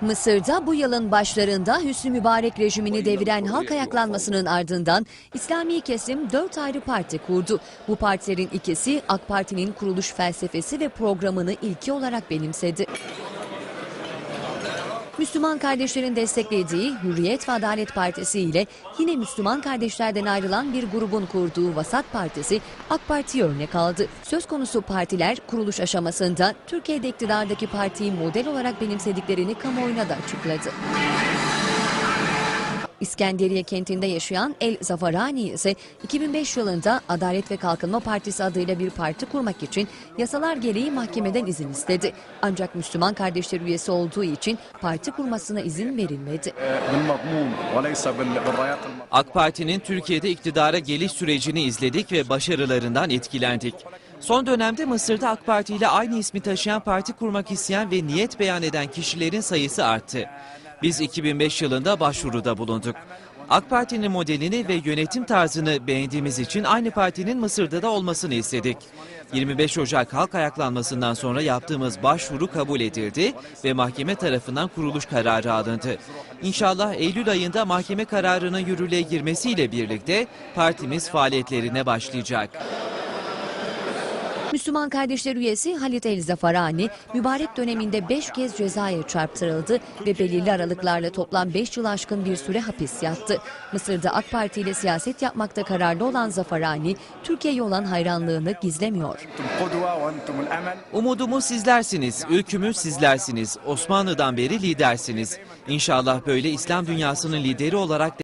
Mısır'da bu yılın başlarında Hüsnü Mübarek rejimini deviren halk ayaklanmasının ardından İslami kesim dört ayrı parti kurdu. Bu partilerin ikisi AK Parti'nin kuruluş felsefesi ve programını ilki olarak benimsedi. Müslüman kardeşlerin desteklediği Hürriyet ve Adalet Partisi ile yine Müslüman kardeşlerden ayrılan bir grubun kurduğu Vasat Partisi AK Parti'ye örnek aldı. Söz konusu partiler kuruluş aşamasında Türkiye'de iktidardaki partiyi model olarak benimsediklerini kamuoyuna da açıkladı. İskenderiye kentinde yaşayan El Zafarani ise 2005 yılında Adalet ve Kalkınma Partisi adıyla bir parti kurmak için yasalar gereği mahkemeden izin istedi. Ancak Müslüman kardeşler üyesi olduğu için parti kurmasına izin verilmedi. AK Parti'nin Türkiye'de iktidara geliş sürecini izledik ve başarılarından etkilendik. Son dönemde Mısır'da AK Parti ile aynı ismi taşıyan parti kurmak isteyen ve niyet beyan eden kişilerin sayısı arttı. Biz 2005 yılında başvuruda bulunduk. AK Parti'nin modelini ve yönetim tarzını beğendiğimiz için aynı partinin Mısır'da da olmasını istedik. 25 Ocak halk ayaklanmasından sonra yaptığımız başvuru kabul edildi ve mahkeme tarafından kuruluş kararı alındı. İnşallah Eylül ayında mahkeme kararının yürürlüğe girmesiyle birlikte partimiz faaliyetlerine başlayacak. Müslüman Kardeşler üyesi Halit El Zafarani mübarek döneminde 5 kez cezaya çarptırıldı ve belirli aralıklarla toplam 5 yıl aşkın bir süre hapis yattı. Mısır'da AK Parti ile siyaset yapmakta kararlı olan Zafarani Türkiye'ye olan hayranlığını gizlemiyor. Umudumuz sizlersiniz, ülkümüz sizlersiniz. Osmanlı'dan beri lidersiniz. İnşallah böyle İslam dünyasının lideri olarak